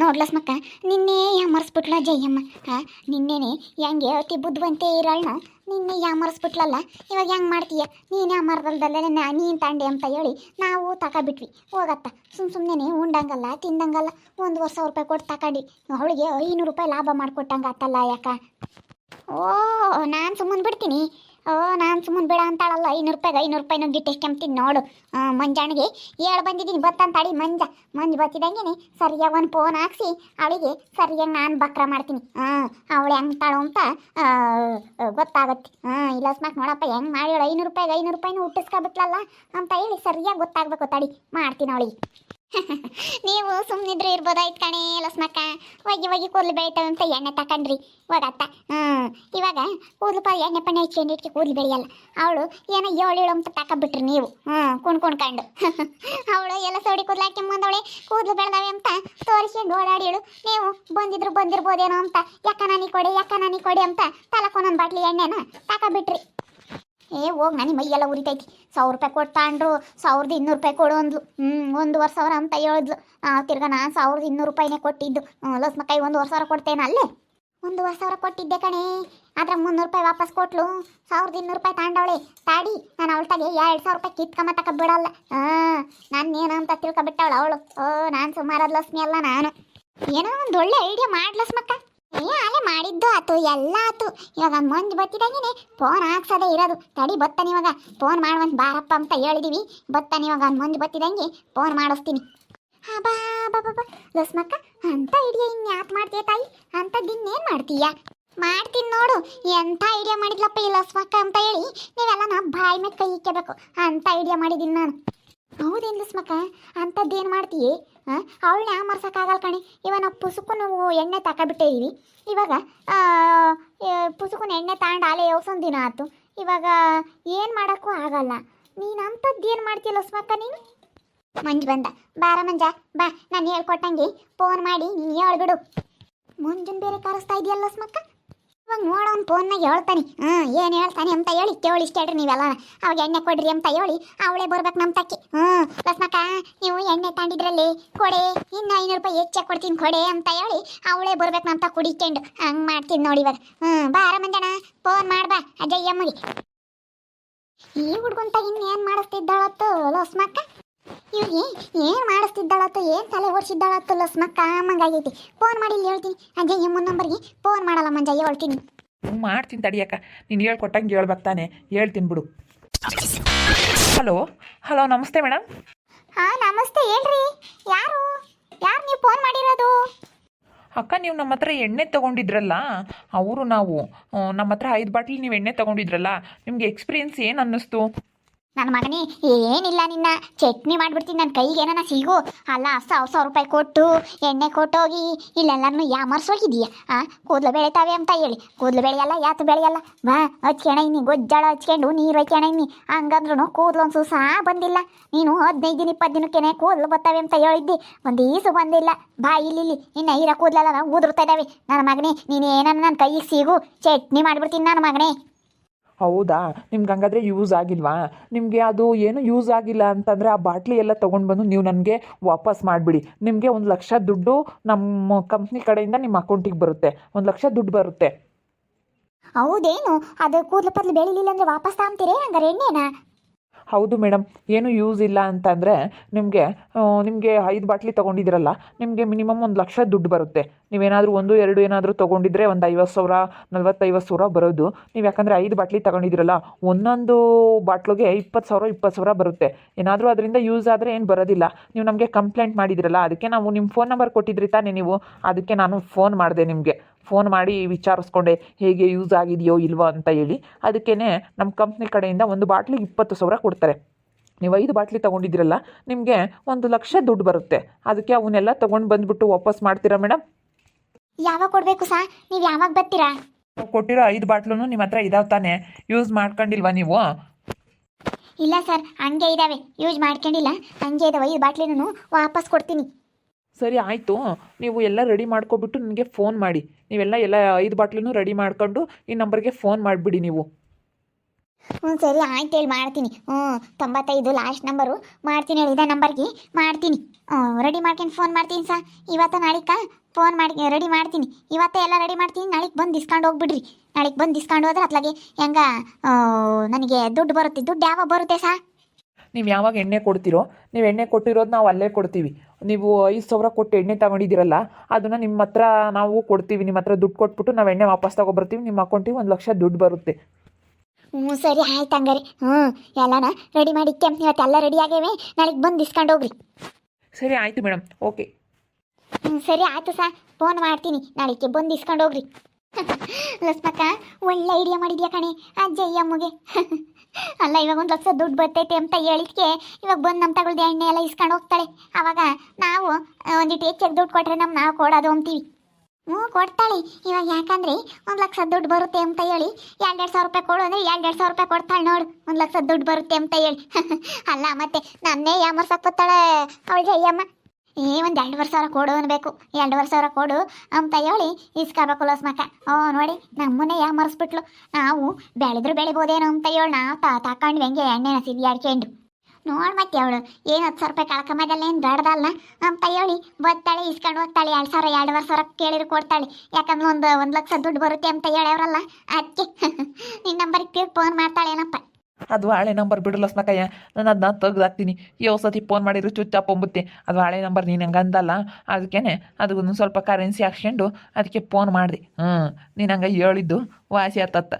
ನೋಡ್ಲಸ್ಮಕ್ಕ ನಿನ್ನೆ ಯಾಮರ್ಸ್ಬಿಟ್ಲ ಜಯಮ್ಮ? ಹಾ, ನಿನ್ನೆನೆ ಹೆಂಗೆ ಅತಿ ಬುದ್ಧವಂತೆ ಇರಳ್ನ? ನಿನ್ನೆ ಯಾಮರ್ಸ್ಬಿಟ್ಲಲ್ಲ, ಇವಾಗ ಹೆಂಗೆ ಮಾಡ್ತೀಯ? ನೀನು ಯಾಮರ್ದಲ್ದಲ್ಲೇ ನಾ ನೀನು ತಾಂಡೆ ಅಂತ ಹೇಳಿ ನಾವು ತಗೊಬಿಟ್ವಿ ಹೋಗತ್ತ ಸುಮ್ಮ ಸುಮ್ಮನೆ ಉಂಡಂಗಲ್ಲ, ತಿಂದಂಗಲ್ಲ. ಒಂದು ವರ್ಷ ಸಾವಿರ ರೂಪಾಯಿ ಕೊಟ್ಟು ತಗೊಂಡು ಅವಳಿಗೆ ಐನೂರು ರೂಪಾಯಿ ಲಾಭ ಮಾಡಿಕೊಟ್ಟಂಗೆ ಆತಲ್ಲ ಯಾಕ? ಓ, ನಾನು ಸುಮ್ಮನೆ ಬಿಡ್ತೀನಿ. ಓ, ನಾನು ಸುಮ್ಮನೆ ಬೇಡ ಅಂತಾಳಲ್ಲ, ಐನೂರು ರೂಪಾಯಿಗೆ, ಐನೂರು ರೂಪಾಯಿ ನುಗ್ಗಿಟ್ಟು ಎಷ್ಟು ಕೆಮ್ತೀನಿ ನೋಡು. ಮಂಜಾಣಿಗೆ ಹೇಳಿ ಬಂದಿದ್ದೀನಿ ಬತ್ತಂತಾಳಿ ಮಂಜ. ಮಂಜು ಬತ್ತಿದಂಗೆ ಸರಿಯಾಗಿ ಒಂದು ಫೋನ್ ಹಾಕ್ಸಿ, ಅವಳಿಗೆ ಸರಿಯಾಗಿ ನಾನು ಬಕ್ರ ಮಾಡ್ತೀನಿ. ಹಾಂ ಅವಳು ಹೆಂಗೆ ತಾಳು ಅಂತ ಗೊತ್ತಾಗತ್ತೆ. ಹಾಂ ಇಲ್ಲ ಸ್ಮಾಕ್ ನೋಡಪ್ಪ, ಹೆಂಗೆ ಮಾಡಿ ಐನೂರು ರೂಪಾಯಿಗೆ, ಐನೂರು ರೂಪಾಯಿನೂ ಹುಟ್ಟಿಸ್ಕೊಬಿಟ್ಲಲ್ಲ ಅಂತ ಹೇಳಿ ಸರಿಯಾಗಿ ಗೊತ್ತಾಗಬೇಕು ತಡಿ ಮಾಡ್ತೀನಿ ಅವಳಿಗೆ. ನೀವು ಸುಮ್ಮನಿದ್ರೆ ಇರ್ಬೋದಾಯ್ತು ಕಣೇ ಲಸ್ಮಕ್ಕ ಒಗಿ ಒಗಿ ಕೂದಲು ಬೆಳಿತಾವೆ ಅಂತ ಎಣ್ಣೆ ತಕೊಂಡ್ರಿ. ಹೋಗತ್ತ. ಹ್ಞೂ, ಇವಾಗ ಕೂದಲುಪ ಎಣ್ಣೆ ಪಣ್ಣೆ ಹಚ್ಚಿ ಇಟ್ಕೆ ಕೂದಲು ಬೆಳೆಯಲ್ಲ. ಅವಳು ಏನೋ ಏಳು ಏಳು ಅಂತ ತಕೊಂಬಿಟ್ರಿ ನೀವು. ಹ್ಞೂ, ಕುಣ್ ಕುಣ್ಕಂಡು ಅವಳು ಎಲ್ಲ ಸೋಡಿ ಕೂದಲು ಹಾಕ್ಯಂಬಂದವಳೆ ಕೂದಲು ಬೆಳೆದಾವೆ ಅಂತ ತೋರಿಸ್ಕೊಂಡು ಓಡಾಡಿಳು. ನೀವು ಬಂದಿದ್ರು ಬಂದಿರ್ಬೋದೇನೋ ಅಂತ. ಯಾಕ ನಾನಿ ಕೊಡಿ ಯಾಕ ನಾನಿ ಕೊಡಿ ಅಂತ ತಲಕೊಂದೊಂದು ಬಾಟ್ಲಿ ಎಣ್ಣೆನ ತಕೊಂಬಿಟ್ರಿ. ಏ, ಹೋಗಿ ನನಗೆ ಮೈಯೆಲ್ಲ ಉರಿತೈತಿ. ಸಾವಿರ ರೂಪಾಯಿ ಕೊಟ್ಟು ತಗೊಂಡ್ರು ಸಾವಿರದ ಇನ್ನೂರು ರೂಪಾಯಿ ಕೊಡು ಅಂದ್ಲು ಹ್ಞೂ ಒಂದುವರೆ ಸಾವಿರ ಅಂತ ಹೇಳಿದ್ಲು ತಿರ್ಗಾ ನಾನು ಸಾವಿರದ ಇನ್ನೂರು ರೂಪಾಯಿನೇ ಕೊಟ್ಟಿದ್ದು. ಲಸ್ಮಕ್ಕಾಯಿ ಮಕ್ಕೈ ಒಂದುವರೆ ಸಾವಿರ ಕೊಡ್ತೇನೆ ಅಲ್ಲೇ. ಒಂದುವರೆ ಸಾವಿರ ಕೊಟ್ಟಿದ್ದೆ ಕಣೆ. ಆದ್ರೆ ಮುನ್ನೂರು ರೂಪಾಯಿ ವಾಪಸ್ ಕೊಟ್ಲು. ಸಾವಿರದ ಇನ್ನೂರು ರೂಪಾಯಿ ತಾಂಡವಳೆ. ತಾಡಿ, ನಾನು ಅವಳ ತಗೆ ಎರಡು ಸಾವಿರ ರೂಪಾಯಿ ಕಿತ್ಕೊಂಬ ತಕ ಬಿಡಲ್ಲ. ಹಾಂ ನಾನು ಏನಂತ ತಿಳ್ಕೊಬಿಟ್ಟವಳು ಅವಳು. ಓ, ನಾನು ಸುಮಾರಾದ ಲಸ್ಮಿ ಅಲ್ಲ ನಾನು. ಏನೋ ಒಂದು ಒಳ್ಳೆ ಐಡಿಯಾ ಮಾಡ್ಲಸ್ ಮಕ್ಕ ಏ ಅಲ್ಲೇ ಮಾಡಿದ್ದು ಆತು ಎಲ್ಲ ಆತು ಇವಾಗ ಮಂಜು ಬತ್ತಿದಂಗೆ ಫೋನ್ ಹಾಕ್ಸೋದೇ ಇರೋದು. ತಡಿ ಬತ್ತಾನೆ ಇವಾಗ. ಫೋನ್ ಮಾಡುವಂತ ಬಾರಪ್ಪ ಅಂತ ಹೇಳಿದೀವಿ. ಬತ್ತಾನೆ ಇವಾಗ ಮಂಜು ಬತ್ತಿದಂಗೆ ಫೋನ್ ಮಾಡಿಸ್ತೀನಿ. ಬಾ ಬಾ ಬಾ ಬಾ. ಲಸ್ಮಕ್ಕ, ಅಂತ ಐಡಿಯಾ ಇನ್ಯಾತ್ ಮಾಡ್ತೀಯ ತಾಯಿ? ಅಂತ ದಿನ್ನೇನು ಮಾಡ್ತೀಯ? ಮಾಡ್ತೀನಿ ನೋಡು. ಎಂಥ ಐಡಿಯಾ ಮಾಡಿದ್ಲಪ್ಪ ಈ ಲಸ್ಮಕ್ಕ ಅಂತ ಹೇಳಿ ನೀವೆಲ್ಲ ನಾ ಬಾಯಿ ಮೇಲೆ ಕೈ ಇಕ್ಕಬೇಕು ಅಂತ ಐಡಿಯಾ ಮಾಡಿದ್ದೀನಿ ನಾನು. ಹೌದೇನು ಲಸ್ಮಕ್ಕ ಅಂಥದ್ದೇನು ಮಾಡ್ತೀಯೇ? ಹಾಂ ಅವಳನ್ನ ಮರ್ಸೋಕ್ಕಾಗಲ್ಲ ಕಣೆ. ಇವಾಗ ನಾವು ಪುಸುಕು ಎಣ್ಣೆ ತಗೊಬಿಟ್ಟಿದ್ದೀವಿ ಇವಾಗ ಪುಸುಕುನ ಎಣ್ಣೆ ತಗೊಂಡು ಆಲೆ ಯೋಸೊಂದು ದಿನ ಆಯ್ತು ಇವಾಗ ಏನು ಮಾಡೋಕ್ಕೂ ಆಗಲ್ಲ. ನೀನು ಅಂಥದ್ದು ಏನು ಮಾಡ್ತೀಯ ಲಸ್ಮಕ್ಕ ನೀನು? ಮಂಜು ಬಂದ. ಬಾರ ಮಂಜ, ಬಾ. ನಾನು ಹೇಳ್ಕೊಟ್ಟಂಗೆ. ಫೋನ್ ಮಾಡಿ, ನೀನು ಹೇಳ್ಬಿಡು. ಮುಂಜಾನೆ ಬೇರೆ ಕರೆಸ್ತಾ ಇದೆಯಲ್ಲ ಲಸ್ಮಕ್ಕ? ಇವಾಗ ನೋಡೋನ್ ಫೋನ್ನಾಗ ಹೇಳ್ತಾನೆ. ಹ್ಞೂ ಏನು ಹೇಳ್ತಾನೆ ಅಂತ ಹೇಳಿ ಕೇಳಿ ಇಷ್ಟೇಳ್ರಿ ನೀವೆಲ್ಲ. ಅವಾಗ ಎಣ್ಣೆ ಕೊಡ್ರಿ ಅಂತ ಹೇಳಿ ಅವಳೇ ಬರ್ಬೇಕು ನಮ್ಮ ತಕ್ಕಿ. ಹ್ಞೂ ಲಸ್ನಕ್ಕ ನೀವು ಎಣ್ಣೆ ತಾಂಡಿದ್ರಲ್ಲಿ ಕೊಡೆ, ಇನ್ನು ಐನೂರು ರೂಪಾಯಿ ಹೆಚ್ಚೆ ಕೊಡ್ತೀನಿ ಕೊಡೆ ಅಂತ ಹೇಳಿ ಅವಳೇ ಬರ್ಬೇಕು ನಮ್ಮ ತ ಕುಡಿಕೊಂಡು ಹಂಗೆ ಮಾಡ್ತೀನಿ ನೋಡಿ ಇವಾಗ. ಹ್ಞೂ ಬಾ ಆರಾಮಂದಣ ಫೋನ್ ಮಾಡ್ಬಾ ಅಜಯ್ಯಮ್ಮಗೆ ಈ ಹುಡ್ಗಂತ ಇನ್ನೇನು ಮಾಡಿಸ್ತಿದ್ದಾಳತ್ತು, ಲಸ್ಮಕ್ಕ? ಇವ್ರಿಗೆ ಏನು ಮಾಡಿಸ್ತಿದ್ದಾಳತ್ತು ಏನು ತಲೆ ಓಡಿಸಿದ್ದಾಳತ್ತು ಲಸ್ಮಕ್ಕ ಮಂಗಾಗೈತಿ ಫೋನ್ ಮಾಡಿ ಇಲ್ಲಿ ಹೇಳ್ತೀನಿ. ಅಜಯ್ಯಮ್ಮನ ನಂಬರ್ಗೆ ಫೋನ್ ಮಾಡಲ್ಲ ಮಂಜ ಹೇಳ್ತೀನಿ. ಹ್ಞೂ ಮಾಡ್ತೀನಿ ತಡಿಯಕ್ಕ ನೀನು ಹೇಳ್ಕೊಟ್ಟಂಗೆ ಹೇಳ್ಬೇಕು ತಾನೆ ಹೇಳ್ತೀನಿ ಬಿಡು. ಹಲೋ ಹಲೋ ನಮಸ್ತೆ ಮೇಡಮ್ ಹಾಂ ನಮಸ್ತೆ ಹೇಳ್ರಿ. ಯಾರು? ಯಾರು ನೀವು ಫೋನ್ ಮಾಡಿರೋದು? ಅಕ್ಕ ನೀವು ನಮ್ಮ ಹತ್ರ ಎಣ್ಣೆ ತೊಗೊಂಡಿದ್ರಲ್ಲ ಅವರು ನಾವು ನಮ್ಮ ಹತ್ರ ಐದು ಬಾಟ್ಲಿ ನೀವು ಎಣ್ಣೆ ತೊಗೊಂಡಿದ್ರಲ್ಲ ನಿಮಗೆ ಎಕ್ಸ್ಪೀರಿಯನ್ಸ್ ಏನು ಅನ್ನಿಸ್ತು? ನನ್ನ ಮಗನೇ, ಏನಿಲ್ಲ ನಿನ್ನ. ಚಟ್ನಿ ಮಾಡಿಬಿಡ್ತೀನಿ ನನ್ನ ಕೈಗೆ ಏನಾನ ಸಿಗು. ಅಲ್ಲ, ಸಾವಿರ ಸಾವಿರ ರೂಪಾಯಿ ಕೊಟ್ಟು, ಎಣ್ಣೆ ಕೊಟ್ಟೋಗಿ ಇಲ್ಲೆಲ್ಲರನ್ನು ಯಾಮರ್ಸೋಗಿದೀಯ ಆ, ಕೂದಲು ಬೆಳಿತಾವೆ ಅಂತ ಹೇಳಿ. ಕೂದಲು ಬೆಳೆಯಲ್ಲ, ಯಾತು ಬೆಳೆಯಲ್ಲ? ಬಾ ಹಚ್ಕೆಣೈನಿ ಗೊಜ್ಜಾಳ ಹಚ್ಕೊಂಡು, ನೀರು ಹಚ್ಕೆಣೈನಿ ಹಂಗಂದ್ರೂ ಕೂದಲು ಒಂದು ಸಹ ಬಂದಿಲ್ಲ. ನೀನು ಹದಿನೈದು ದಿನ ಇಪ್ಪತ್ತು ದಿನಕ್ಕೇನೆ ಕೂದಲು ಬರ್ತವೆ ಅಂತ ಹೇಳಿದ್ದಿ. ಒಂದು ಈಸು ಬಂದಿಲ್ಲ. ಬಾ, ಇಲ್ಲಿ ಇನ್ನು ಈರ ಕೂದಲೆಲ್ಲ ನಾವು ಇದ್ದಾವೆ. ನನ್ನ ಮಗನೇ, ನೀನು ಏನನ್ನ ನನ್ನ ಕೈಗೆ ಸಿಗು. ಚಟ್ನಿ ಮಾಡಿಬಿಡ್ತೀನಿ ನನ್ನ ಮಗನೇ. ಹೌದಾ? ನಿಮ್ಗೆ ಹಂಗಾದ್ರೆ ಯೂಸ್ ಆಗಿಲ್ವಾ? ನಿಮಗೆ ಅದು ಏನು ಯೂಸ್ ಆಗಿಲ್ಲ ಅಂತಂದರೆ ಆ ಬಾಟ್ಲಿ ಎಲ್ಲ ತೊಗೊಂಡು ಬಂದು ನೀವು ನನಗೆ ವಾಪಸ್ ಮಾಡಿಬಿಡಿ. ನಿಮಗೆ ಒಂದು ಲಕ್ಷ ದುಡ್ಡು ನಮ್ಮ ಕಂಪ್ನಿ ಕಡೆಯಿಂದ ನಿಮ್ಮ ಅಕೌಂಟಿಗೆ ಬರುತ್ತೆ. ಒಂದು ಲಕ್ಷ ದುಡ್ಡು ಬರುತ್ತೆ. ಹೌದೇನು? ಅದು ಕೂದಲು ಪದ್ಲು ಬೆಳಿಲಿಲ್ಲ ಅಂದ್ರೆ ವಾಪಸ್ ತಾಂತೀರೇ ಹಂಗಾರೆ ಎಣ್ಣೆನಾ? ಹೌದು ಮೇಡಮ್, ಏನು ಯೂಸ್ ಇಲ್ಲ ಅಂತಂದರೆ ನಿಮಗೆ ನಿಮಗೆ ಐದು ಬಾಟ್ಲಿ ತೊಗೊಂಡಿದ್ದೀರಲ್ಲ ನಿಮಗೆ ಮಿನಿಮಮ್ ಒಂದು ಲಕ್ಷ ದುಡ್ಡು ಬರುತ್ತೆ. ನೀವೇನಾದರೂ ಒಂದು, ಎರಡು ಏನಾದರೂ ತೊಗೊಂಡಿದ್ರೆ ಒಂದು ಐವತ್ತು ಸಾವಿರ, ನಲ್ವತ್ತೈವತ್ತು ಸಾವಿರ ಬರೋದು. ನೀವು ಯಾಕಂದರೆ ಐದು ಬಾಟ್ಲಿ ತೊಗೊಂಡಿದ್ದೀರಲ್ಲ ಒಂದೊಂದು ಬಾಟ್ಲಿಗೆ ಇಪ್ಪತ್ತು ಸಾವಿರ ಇಪ್ಪತ್ತು ಸಾವಿರ ಬರುತ್ತೆ. ಏನಾದರೂ ಅದರಿಂದ ಯೂಸ್ ಆದರೆ ಏನು ಬರೋದಿಲ್ಲ. ನೀವು ನಮಗೆ ಕಂಪ್ಲೇಂಟ್ ಮಾಡಿದಿರಲ್ಲ, ಅದಕ್ಕೆ ನಾವು ನಿಮ್ಮ ಫೋನ್ ನಂಬರ್ ಕೊಟ್ಟಿದ್ರಿ ತಾನೇ ನೀವು, ಅದಕ್ಕೆ ನಾನು ಫೋನ್ ಮಾಡಿದೆ ನಿಮಗೆ. ಫೋನ್ ಮಾಡಿ ವಿಚಾರಿಸ್ಕೊಂಡೆ ಹೇಗೆ ಯೂಸ್ ಆಗಿದೆಯೋ ಇಲ್ವೋ ಅಂತ ಹೇಳಿ. ಅದಕ್ಕೇ ನಮ್ಮ ಕಂಪ್ನಿ ಕಡೆಯಿಂದ ಒಂದು ಬಾಟ್ಲಿಗೆ ಇಪ್ಪತ್ತು ಸಾವಿರ ಕೊಡ್ತಾರೆ. ನೀವು ಐದು ಬಾಟ್ಲಿ ತೊಗೊಂಡಿದ್ದೀರಲ್ಲ ನಿಮಗೆ ಒಂದು ಲಕ್ಷ ದುಡ್ಡು ಬರುತ್ತೆ. ಅದಕ್ಕೆ ಅವನ್ನೆಲ್ಲ ತೊಗೊಂಡು ಬಂದುಬಿಟ್ಟು ವಾಪಸ್ ಮಾಡ್ತೀರಾ ಮೇಡಮ್ ಯಾವಾಗ ಕೊಡಬೇಕು ಸಾ? ನೀವು ಯಾವಾಗ ಬರ್ತೀರಾ? ಕೊಟ್ಟಿರೋ ಐದು ಬಾಟ್ಲು ನಿಮ್ಮ ಹತ್ರ ಇದಾವೆ ತಾನೆ. ಯೂಸ್ ಮಾಡ್ಕೊಂಡಿಲ್ವಾ ನೀವು? ಇಲ್ಲ ಸರ್ ಹಂಗೆ ಇದ್ದಾವೆ ಯೂಸ್ ಮಾಡ್ಕೊಂಡಿಲ್ಲ. ಹಂಗೆ ಇದಾವೆ. ಐದು ಬಾಟ್ಲಿನೂ ವಾಪಸ್ ಕೊಡ್ತೀನಿ. ಸರಿ ಆಯಿತು. ನೀವು ಎಲ್ಲ ರೆಡಿ ಮಾಡ್ಕೊಬಿಟ್ಟು ನನಗೆ ಫೋನ್ ಮಾಡಿ. ನೀವೆಲ್ಲ ಎಲ್ಲ ಐದು ಬಾಟ್ಲೂ ರೆಡಿ ಮಾಡ್ಕೊಂಡು ಈ ನಂಬರ್ಗೆ ಫೋನ್ ಮಾಡಿಬಿಡಿ ನೀವು. ಹ್ಞೂ ಸರಿ ಆಯ್ತು ಹೇಳಿ ಮಾಡ್ತೀನಿ. ಹ್ಞೂ ತೊಂಬತ್ತೈದು ಲಾಸ್ಟ್ ನಂಬರು ಮಾಡ್ತೀನಿ ಹೇಳಿ ಇದೇ ನಂಬರ್ಗೆ ಮಾಡ್ತೀನಿ. ಹ್ಞೂ ರೆಡಿ ಮಾಡ್ಕೊಂಡು ಫೋನ್ ಮಾಡ್ತೀನಿ ಸಾ. ಇವತ್ತು ನಾಳಿಕ ಫೋನ್ ಮಾಡಿ ರೆಡಿ ಮಾಡ್ತೀನಿ. ಇವತ್ತೇ ಎಲ್ಲ ರೆಡಿ ಮಾಡ್ತೀನಿ. ನಾಳೆಗೆ ಬಂದು ಇಸ್ಕೊಂಡು ಹೋಗ್ಬಿಡ್ರಿ. ನಾಳೆಗೆ ಬಂದು ಇಸ್ಕೊಂಡು ಹೋದ್ರೆ ಅತ್ಲಾಗೆ ಹೆಂಗ ನನಗೆ ದುಡ್ಡು ಬರುತ್ತೆ. ದುಡ್ಡು ಯಾವಾಗ ಬರುತ್ತೆ ಸಾ? ನೀವು ಯಾವಾಗ ಎಣ್ಣೆ ಕೊಡ್ತೀರೋ ನೀವು ಎಣ್ಣೆ ಕೊಟ್ಟಿರೋದು ನಾವು ಅಲ್ಲೇ ಕೊಡ್ತೀವಿ. ನೀವು ಐದು ಸಾವಿರ ಕೊಟ್ಟು ಎಣ್ಣೆ ತಗೊಂಡಿದ್ದೀರಲ್ಲ ಅದನ್ನು ನಿಮ್ಮ ಹತ್ರ ನಾವು ಕೊಡ್ತೀವಿ ನಿಮ್ಮ ಹತ್ರ ದುಡ್ಡು ಕೊಟ್ಬಿಟ್ಟು ನಾವು ಎಣ್ಣೆ ವಾಪಸ್ ತಗೊಬರ್ತೀವಿ ನಿಮ್ಮ ಅಕೌಂಟಿಗೆ ಒಂದು ಲಕ್ಷ ದುಡ್ಡು ಬರುತ್ತೆ. ಹ್ಞೂ ಸರಿ ಆಯ್ತು ಹಂಗಾರೆ. ಹ್ಞೂ ಎಲ್ಲನ ರೆಡಿ ಮಾಡಿ ಇವತ್ತು ಇವತ್ತೆಲ್ಲ ರೆಡಿ ಆಗೇವೆ ನಾಳೆಗೆ ಬಂದು ಇಸ್ಕೊಂಡು ಹೋಗ್ರಿ. ಸರಿ ಆಯಿತು ಮೇಡಮ್ ಓಕೆ. ಹ್ಞೂ ಸರಿ ಆಯ್ತು ಸಾ ಫೋನ್ ಮಾಡ್ತೀನಿ ನಾಳೆಗೆ ಬಂದು ಇಸ್ಕೊಂಡು ಹೋಗ್ರಿ. ಲಸ್ಮಕ್ಕ ಒಳ್ಳೆ ಐಡಿಯಾ ಮಾಡಿದ್ಯಾ ಕಣೆ ಅಜ್ಜಯ್ಯ ಅಮ್ಮಗೆ ಅಲ್ಲ, ಇವಾಗ ಒಂದು ಲಕ್ಷ ದುಡ್ಡು ಬರ್ತೈತೆ ಅಂತ ಹೇಳಿದ್ಕೆ ಇವಾಗ ಬಂದು ನಮ್ಮ ತಗೊಳ್ದೆ ಎಣ್ಣೆ ಎಲ್ಲ ಇಸ್ಕೊಂಡು ಹೋಗ್ತಾಳೆ. ಅವಾಗ ನಾವು ಒಂದಿಟ್ಟು ಹೆಚ್ಚಾಗಿ ದುಡ್ಡು ಕೊಟ್ರೆ ನಮ್ಮ ನಾವು ಕೊಡೋದು ಅಂತೀವಿ. ಹ್ಞೂ, ಕೊಡ್ತಾಳೆ. ಇವಾಗ ಯಾಕಂದ್ರೆ ಒಂದು ಲಕ್ಷ ದುಡ್ಡು ಬರುತ್ತೆ ಅಂತ ಹೇಳಿ ಎರಡೆರಡು ಸಾವಿರ ರೂಪಾಯಿ ಕೊಡು ಅಂದ್ರೆ ಎರಡೆರಡು ಸಾವಿರ ರೂಪಾಯಿ ಕೊಡ್ತಾಳೆ ನೋಡು. ಒಂದು ಲಕ್ಷ ದುಡ್ಡು ಬರುತ್ತೆ ಅಂತ ಹೇಳಿ. ಅಲ್ಲ, ಮತ್ತೆ ನನ್ನೇ ಯಾಮರ್ಸಕ್ಕೆ ಬರ್ತಾಳೆ ಅವಳಿಗೆ ಜಯ್ಯಮ್ಮ ಏ, ಒಂದು ಎರಡುವರೆ ಸಾವಿರ ಕೊಡು ಅನ್ಬೇಕು. ಎರಡುವರೆ ಸಾವಿರ ಕೊಡು. ಅಂತ ಹೇಳಿ ಇಸ್ಕೋಬೇಕು ಲಸ್ಮಕ್ಕ ಓ, ನೋಡಿ ನಮ್ಮನ್ನೇ ಯಾಮರ್ಸ್ಬಿಟ್ಲು ನಾವು ಬೆಳೆದ್ರು ಬೆಳಿಬೋದೇನೋ ಅಂತ ಹೇಳಿ ನಾವು ತಾ ಎಣ್ಣೆ ಎಣ್ಣೆನ ಸಿಡಿಯಾಡ್ಕೊಂಡು ನೋಡಿ ಮತ್ತೆ ಅವಳು, ಏನು ಹತ್ತು ಸಾವಿರ ರೂಪಾಯಿ ಕಳ್ಕೊಂಬದಲ್ಲ ಏನು ಬೇಡದಲ್ಲ ಅಂತ ಹೇಳಿ ಬತ್ತಾಳೆ ಇಸ್ಕೊಂಡು ಹೋಗ್ತಾಳೆ ಎರಡು ಸಾವಿರ, ಎರಡುವರೆ ಸಾವಿರ ಕೇಳಿದ್ರು ಕೊಡ್ತಾಳೆ. ಯಾಕಂದ್ರೆ ಒಂದು ಒಂದು ಲಕ್ಷ ದುಡ್ಡು ಬರುತ್ತೆ ಅಂತ ಹೇಳಿ ಅವರಲ್ಲ. ಅದಕ್ಕೆ ನಿನ್ನ ನಂಬರಿಗೆ ಫೋನ್ ಮಾಡ್ತಾಳೆ ಏನಪ್ಪ ಅದು ಹಳೆ ನಂಬರ್ ಬಿಡಲ್ಲ ಸ್ನಕಯ್ಯ ನಾನು ಅದನ್ನ ತೆಗ್ದಾಕ್ತೀನಿ. ಯಾವ ಸತಿ ಫೋನ್ ಮಾಡಿದ್ರು ಚುಚ್ಚ ಅದು ಹಳೆ ನಂಬರ್, ನೀನು ಹಂಗೆ ಅಂದಲ್ಲ. ಅದಕ್ಕೇ ಅದಕ್ಕೊಂದು ಸ್ವಲ್ಪ ಕರೆನ್ಸಿ ಹಾಕ್ಸ್ಕೊಂಡು ಅದಕ್ಕೆ ಫೋನ್ ಮಾಡಿದೆ. ಹ್ಞೂ ನೀನು ಹಂಗೆ ಹೇಳಿದ್ದು. ವಾಸಿ ಆತತ್ತ.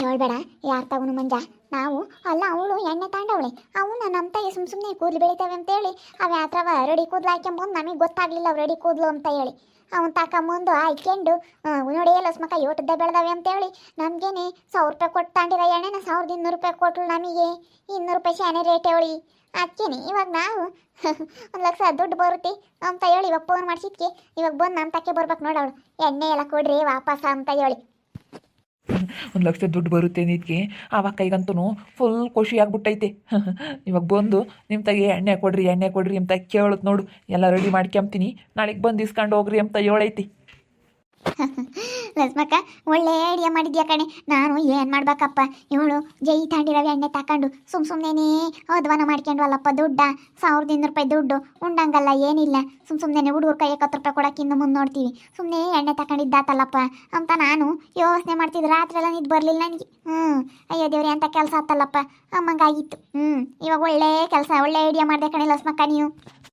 ಹೇಳ್ಬೇಡ, ಯಾರು ತಗೊಂಡು ಮಂಜ? ನಾವು, ಅಲ್ಲ, ಅವಳು ಎಣ್ಣೆ ತಾಂಡವಳೆ. ಅವನು ನಮ್ಮ ತಾಯಿ ಸುಮ್ ಸುಮ್ಮನೆ ಕೂದಲು ಬೆಳಿತಾವೆ ಅಂತ ಹೇಳಿ ಅವ ಯಾತ್ರವ ರೆಡಿ ಕೂದಲು ಹಾಕ್ಯಂಬಂದು ನಮಗೆ ಗೊತ್ತಾಗ್ಲಿಲ್ಲ ರೆಡಿ ಕೂದಲು ಅಂತ ಹೇಳಿ. ಅವನು ತಾಕ ಮುಂದೆ ಆಯ್ಕೊಂಡು ನೋಡಿ ಲಸ್ಮಕ ಯೋಟದ್ದ ಬೆಳೆದವೆ ಅಂತ ಹೇಳಿ ನಮಗೇನೆ ಸಾವಿರ ರೂಪಾಯಿ ಕೊಟ್ಟು ತಾಂಡಿರ ಎಣ್ಣೆನ ಸಾವಿರದ ಇನ್ನೂರು ರೂಪಾಯಿ ಕೊಟ್ಲು ನಮಗೆ. ಇನ್ನೂರು ರೂಪಾಯಿ ಶಾನೆ ರೇಟ್ ಹೇಳಿ. ಅದಕ್ಕೇನೆ ಇವಾಗ ನಾವು ಒಂದು ಲಕ್ಷ ದುಡ್ಡು ಬರುತ್ತೆ ಅಂತ ಹೇಳಿ ಇವಾಗ ಫೋನ್ ಮಾಡಿಸಿದ್ಕೆ. ಇವಾಗ ಬಂದು ನಮ್ಮ ತಕ್ಕೆ ಬರ್ಬೇಕು ನೋಡವಳು ಎಣ್ಣೆ ಎಲ್ಲ ಕೊಡ್ರಿ, ವಾಪಸ್ ಅಂತ ಹೇಳಿ. ಒಂದು ಲಕ್ಷ ದುಡ್ಡು ಬರುತ್ತೆ ನಿದ್ಗೆ ಆವಾಗ ಕೈಗಂತೂ ಫುಲ್ ಖುಷಿ ಆಗ್ಬಿಟ್ಟೈತೆ. ಇವಾಗ ಬಂದು ನಿಮ್ಮ ತಗೆ ಎಣ್ಣೆ ಕೊಡ್ರಿ ಎಣ್ಣೆ ಕೊಡ್ರಿ ಅಂತ ಕೇಳತ್ ನೋಡು. ಎಲ್ಲ ರೆಡಿ ಮಾಡ್ಕೊಂತೀನಿ ನಾಳೆಗೆ ಬಂದು ಇಸ್ಕೊಂಡು ಹೋಗ್ರಿ ಅಂತ ಹೇಳೈತಿ. ಲಸ್ಮಕ್ಕ ಒಳ್ಳೆ ಐಡಿಯಾ ಮಾಡಿದ್ಯಾ ಕಣೆ? ನಾನು ಏನು ಮಾಡ್ಬೇಕಪ್ಪ? ಇವಳು ಜೈ ತಾಂಡಿರವಿ ಎಣ್ಣೆ ತಕೊಂಡು ಸುಮ್ ಸುಮ್ಮನೆ ಅಧ್ವಾನ ಮಾಡ್ಕೊಂಡ್ವಲ್ಲಪ್ಪ ದುಡ್ಡ. ಸಾವಿರದ ಇನ್ನೂರು ರೂಪಾಯಿ ದುಡ್ಡು. ಉಂಡಂಗಲ್ಲ, ಏನಿಲ್ಲ. ಸುಮ್ ಸುಮ್ಮನೆ ಹುಡುಗರು ಕೈ ಹತ್ತು ರೂಪಾಯಿ ಕೊಡಕ್ಕೆ ಇನ್ನು ಮುಂದೆ ನೋಡ್ತೀವಿ. ಸುಮ್ನೆ ಎಣ್ಣೆ ತಗೊಂಡಿದ್ದಾತಲ್ಲಪ್ಪ ಅಂತ ನಾನು ಯೋಚನೆ ಮಾಡ್ತಿದ್ದೆ. ರಾತ್ರಿ ಎಲ್ಲ ನಿದ್ದು ಬರಲಿಲ್ಲ ನನಗೆ. ಹ್ಞೂ ಅಯ್ಯೋ ದೇವ್ರಿ ಅಂತ ಕೆಲಸ ಆತಲ್ಲಪ್ಪ. ಅಮ್ಮಂಗಾಗಿತ್ತು. ಹ್ಞೂ ಇವಾಗ ಒಳ್ಳೆ ಕೆಲಸ, ಒಳ್ಳೆ ಐಡಿಯಾ ಮಾಡಿದೆ ಕಣೆ ಲಸ್ಮಕ್ಕ, ನೀವು.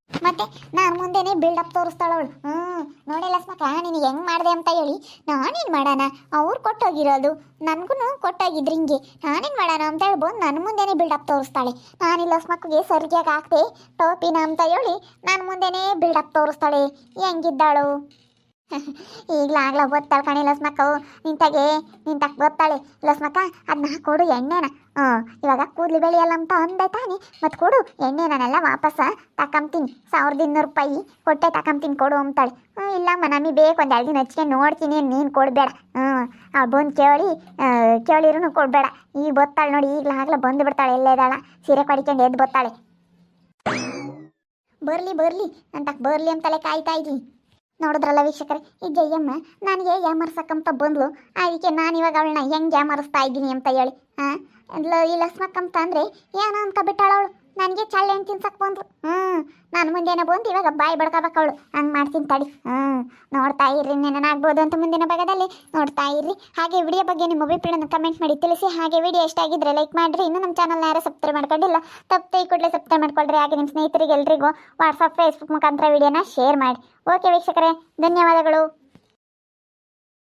ಮತ್ತೆ ನಾನು ಮುಂದೆನೆ ಬಿಲ್ಡಪ್ ತೋರಿಸ್ತಾಳವಳು ಹ್ಮ್, ನೋಡಿ ಲಸ್ಮಕ ನೀನು ಹೆಂಗ್ ಮಾಡಿದೆ ಅಂತ ಹೇಳಿ. ನಾನೇನ್ ಮಾಡೋಣ? ಅವ್ರು ಕೊಟ್ಟೋಗಿರೋದು. ನನಗೂ ಕೊಟ್ಟೋಗಿದ್ರು ಹಿಂಗೆ. ನಾನೇನ್ ಮಾಡೋಣ ಅಂತ ಹೇಳ್ಬೋದು ನನ್ ನನ್ನ ಮುಂದೆನೇ ಬಿಲ್ಡಪ್ ತೋರಿಸ್ತಾಳೆ. ನಾನು ಲಸ್ಮಕ್ಕಿಗೆ ಲಸ್ಮಕ್ಕಿಗೆ ಸರಿಯಾಗಿ ಹಾಕ್ದೆ, ಟೋಪಿನ ಅಂತ ಹೇಳಿ ನನ್ನ ಮುಂದೆನೇ ಬಿಲ್ಡಪ್ ತೋರಿಸ್ತಾಳೆ. ಹೆಂಗಿದ್ದಾಳು? ಈಗಲಾಗ್ಲ ಗೊತ್ತಾಳ ಕಣೆ ಲಸ್ಮಕ್ಕವು ನಿಂತಾಗೆ ನಿಂತಾಗ ಗೊತ್ತಾಳೆ. ಲಸ್ಮಕ್ಕ ಅದನ್ನ ಕೊಡು ಎಣ್ಣೆನ. ಹ್ಞೂ ಇವಾಗ ಕೂದಲು ಬೆಳೆಯಲ್ಲ ಅಂತ ಅಂದೆ ತಾನೆ ಮತ್ತು ಕೊಡು, ಎಣ್ಣೆ ನಾನೆಲ್ಲ ವಾಪಸ್ ತಕೊಂತೀನಿ ಸಾವಿರದ ಇನ್ನೂರು ರೂಪಾಯಿ ಕೊಟ್ಟೆ ತಕೊಂತೀನಿ ಕೊಡು ಅಂತಾಳೆ. ಹ್ಞೂ ಇಲ್ಲಮ್ಮ ನಮಗೆ ಬೇಕು ಒಂದು ಎರಡು ದಿನ ಹಚ್ಕೊಂಡು ನೋಡ್ತೀನಿ ನೀನು ಕೊಡಬೇಡ. ಹ್ಞೂ ಅವ್ಳು ಬಂದು ಕೇಳಿ ಕೇಳಿರೂ ಕೊಡಬೇಡ. ಈಗ ಬತ್ತಾಳೆ ನೋಡಿ ಈಗಲಾಗ್ಲೇ ಬಂದು ಬಿಡ್ತಾಳೆ, ಎಲ್ಲೇ ಇದ್ದಾಳ. ಸೀರೆ ಕಡಿಕೊಂಡು ಎದ್ದು ಬತ್ತಾಳೆ. ಬರಲಿ ಬರಲಿ ಅಂತ ಬರಲಿ ಅಂತಲೇ ಕಾಯ್ತಾ ಇದ್ದೀನಿ ನೋಡಿದ್ರಲ್ಲ ವೀಕ್ಷಕರೇ, ಈ ಜಯಮ್ಮ ನನಗೆ ಯಾಮರ್ಸಕ್ಕಂತ ಬಂದ್ಲು. ಅದಕ್ಕೆ ನಾನು ಇವಾಗ ಅವಳನ್ನ ಹೆಂಗೆ ಯಾಮರಿಸ್ತಾ ಇದ್ದೀನಿ ಅಂತ ಹೇಳಿ ಹಾಂ ಈ ಲಸ್ಮಕ್ಕಂತ ಅಂದರೆ ಏನೋ ಅಂತ ಬಿಟ್ಟಾಳ ಅವಳು? ನನಗೆ ಚಳ್ಳೆಣ್ಣು ತಿನ್ಸಕ್ಕೆ ಬಂದ್ಲು ಹ್ಞೂ ನಾನು ಮುಂದೆನೇ ಬಂದು ಇವಾಗ ಬಾಯಿ ಬಡ್ಕೋಬೇಕವಳು ಹಂಗೆ ಮಾಡ್ತೀನಿ ತಡಿ. ಹ್ಞೂ ನೋಡ್ತಾ ಇರ್ರಿ ನೆನನಾಗ್ಬೋದು ಅಂತ ಮುಂದಿನ ಭಾಗದಲ್ಲಿ. ನೋಡ್ತಾ ಇರ್ರಿ. ಹಾಗೆ ವಿಡಿಯೋ ಬಗ್ಗೆ ನಿಮ್ಮ ಅಭಿಪ್ರಾಯನ ಕಮೆಂಟ್ ಮಾಡಿ ತಿಳಿಸಿ. ಹಾಗೆ ವಿಡಿಯೋ ಇಷ್ಟ ಆಗಿದ್ರೆ ಲೈಕ್ ಮಾಡಿರಿ. ಇನ್ನು ನಮ್ಮ ಚಾನಲ್ನ ಯಾರು ಸಬ್ಸ್ಕ್ರೈಬ್ ಮಾಡ್ಕೊಂಡಿಲ್ಲ ತಪ್ಪು ಈ ಕೂಡಲೇ ಸಬ್ಸ್ಕ್ರೈಬ್ ಮಾಡ್ಕೊಳ್ರಿ. ಹಾಗೆ ನಿಮ್ಮ ಸ್ನೇಹಿತರಿಗೆ ಎಲ್ರಿಗೂ ವಾಟ್ಸಪ್ ಫೇಸ್ಬುಕ್ ಮುಖಾಂತರ ವಿಡಿಯೋನ ಶೇರ್ ಮಾಡಿ. ಓಕೆ ವೀಕ್ಷಕರೇ, ಧನ್ಯವಾದಗಳು.